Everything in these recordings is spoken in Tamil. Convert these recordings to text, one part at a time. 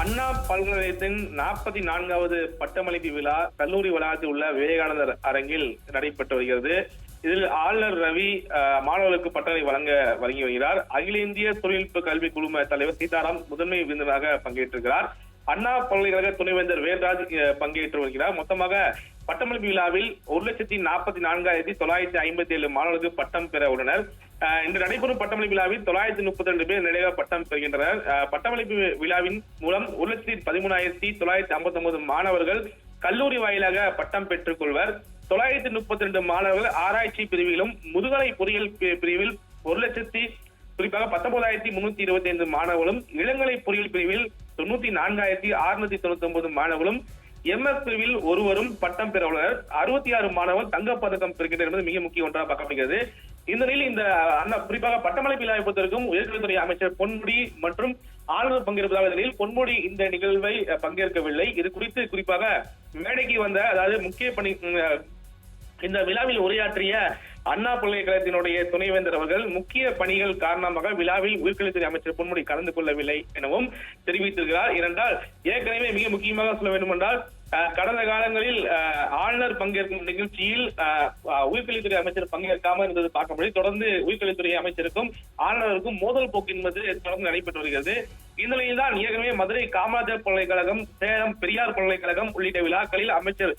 அண்ணா பல்கலைக்கழகத்தின் நாற்பத்தி நான்காவது பட்டமளிப்பு விழா கல்லூரி வளாகத்தில் உள்ள விவேகானந்தர் அரங்கில் நடைபெற்று வருகிறது. இதில் ஆளுநர் ரவி மாணவர்களுக்கு பட்டங்களை வழங்க வழங்கி வருகிறார். அகில இந்திய தொழில்நுட்ப கல்வி குழும தலைவர் சீதாராம் முதன்மை விருந்தினராக பங்கேற்றிருக்கிறார். அண்ணா பல்கலைக்கழக துணைவேந்தர் வேல்ராஜ் பங்கேற்று வருகிறார். மொத்தமாக பட்டமளிப்பு விழாவில் ஒரு லட்சத்தி நாற்பத்தி நான்காயிரத்தி தொள்ளாயிரத்தி ஐம்பத்தி ஏழு மாணவர்கள் பட்டம் பெற உள்ளனர். இன்று நடைபெறும் பட்டமளிப்பு விழாவில் தொள்ளாயிரத்தி முப்பத்தி ரெண்டு பேர் நிறைவாக பட்டம் பெறுகின்றனர். பட்டமளிப்பு விழாவின் மூலம் ஒரு லட்சத்தி பதிமூணாயிரத்தி தொள்ளாயிரத்தி ஐம்பத்தி ஒன்பது மாணவர்கள் கல்லூரி வாயிலாக பட்டம் பெற்றுக் கொள்வர் தொள்ளாயிரத்தி முப்பத்தி ரெண்டு மாணவர்கள் ஆராய்ச்சி பிரிவிலும் முதுகலை பொறியியல் பிரிவில் ஒரு லட்சத்தி குறிப்பாக பத்தொன்பதாயிரத்தி முன்னூத்தி இருபத்தி ஐந்து மாணவர்களும் இளங்கலை பொறியியல் பிரிவில் தொண்ணூத்தி நான்காயிரத்தி அறுநூத்தி தொண்ணூத்தி ஒன்பது மாணவர்களும் எம்எஸ்பிவில் ஒருவரும் பட்டம் பெற உள்ளனர் அறுபத்தி ஆறு மாணவர் தங்கப்பதக்கம் பெறுகின்றனர் என்பது மிக முக்கிய ஒன்றாக பார்க்கப்படுகிறது. இந்த நிலையில் இந்த அண்ணா குறிப்பாக பட்டமளை விழாவை பொறுத்தவரைக்கும் உயர்கல்வித்துறை அமைச்சர் பொன்முடி மற்றும் ஆளுநர் பங்கேற்பதாக நிலையில் பொன்முடி இந்த நிகழ்வை பங்கேற்கவில்லை. இது குறித்து குறிப்பாக மேடைக்கு வந்த அதாவது முக்கிய பணி இந்த விழாவில் உரையாற்றிய அண்ணா பல்கலைக்கழகத்தினுடைய துணைவேந்தர் அவர்கள் முக்கிய பணிகள் காரணமாக விழாவில் உயிர்கல்வித்துறை அமைச்சர் பொன்முடி கலந்து கொள்ளவில்லை எனவும் தெரிவித்திருக்கிறார். ஏனென்றால் ஏற்கனவே மிக முக்கியமாக சொல்ல வேண்டும் என்றால் கடந்த காலங்களில் ஆளுநர் பங்கேற்கும் நிகழ்ச்சியில் உயிர்கல்வித்துறை அமைச்சர் பங்கேற்காமல் இருந்தது பார்க்க முடியும் தொடர்ந்து உயிர்கல்வித்துறை அமைச்சருக்கும் ஆளுநருக்கும் மோதல் போக்கு என்பது தொடர்ந்து நடைபெற்று வருகிறது. இந்நிலையில் தான் ஏற்கனவே மதுரை காமராஜர் பல்கலைக்கழகம் சேலம் பெரியார் பல்கலைக்கழகம் உள்ளிட்ட விழாக்களில் அமைச்சர்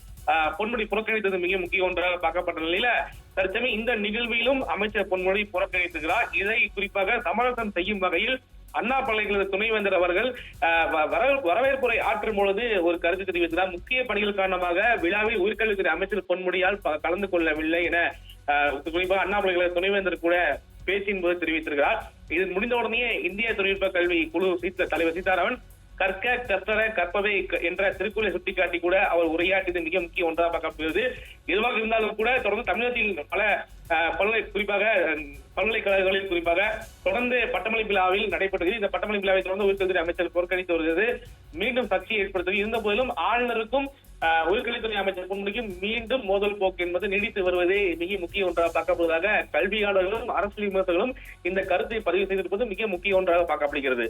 பொன்முடி புறக்கணித்தது மிக முக்கியம் ஒன்றாக பார்க்கப்பட்ட நிலையில தற்சமயம் இந்த நிகழ்விலும் அமைச்சர் பொன்முடி புறக்கணித்துகிறார் இதை குறிப்பாக சமரசம் செய்யும் வகையில் அண்ணா பல்கலைக்கழக துணைவேந்தர் அவர்கள் வரவேற்புரை ஆற்றும் பொழுது ஒரு கருத்து தெரிவித்தார். முக்கிய பணிகள் காரணமாக விழாவில் உயிர்கல்வித்துறை அமைச்சர் பொன்முடியால் கலந்து கொள்ளவில்லை என ஆஹ், குறிப்பாக அண்ணா பல்கலைக்கழக துணைவேந்தர் கூட பேசியின் போது தெரிவித்திருக்கிறார். இது முடிந்த உடனே இந்திய தொழில்நுட்ப கல்வி குழு தலைவர் சீதாராமன் கற்க கற்றற கற்பவை க- என்ற திருக்குறளை சுட்டிக்காட்டி கூட அவர் உரையாற்றியது மிக முக்கிய ஒன்றாக பார்க்கப்படுகிறது. எதுவாக இருந்தாலும் கூட தொடர்ந்து தமிழகத்தில் பல பல்கலை குறிப்பாக பல்கலைக்கழகங்களில் குறிப்பாக தொடர்ந்து பட்டமளிப்பு விழாவில் நடைபெற்றது. இந்த பட்டமளிப்பு விழாவை தொடர்ந்து உயிர்கல்வித்துறை அமைச்சர் புறக்கணித்து வருகிறது. மீண்டும் சர்ச்சையை ஏற்படுத்தது இருந்த போதிலும் ஆளுநருக்கும் உயிர்கல்வித்துறை அமைச்சர் பொன்முடிக்கும் மீண்டும் மோதல் போக்கு என்பது நீடித்து வருவதே மிக முக்கிய ஒன்றாக பார்க்கப்படுவதாக கல்வியாளர்களும் அரசியல் விமர்சகர்களும் இந்த கருத்தை பதிவு செய்திருப்பது மிக முக்கிய ஒன்றாக பார்க்கப்படுகிறது.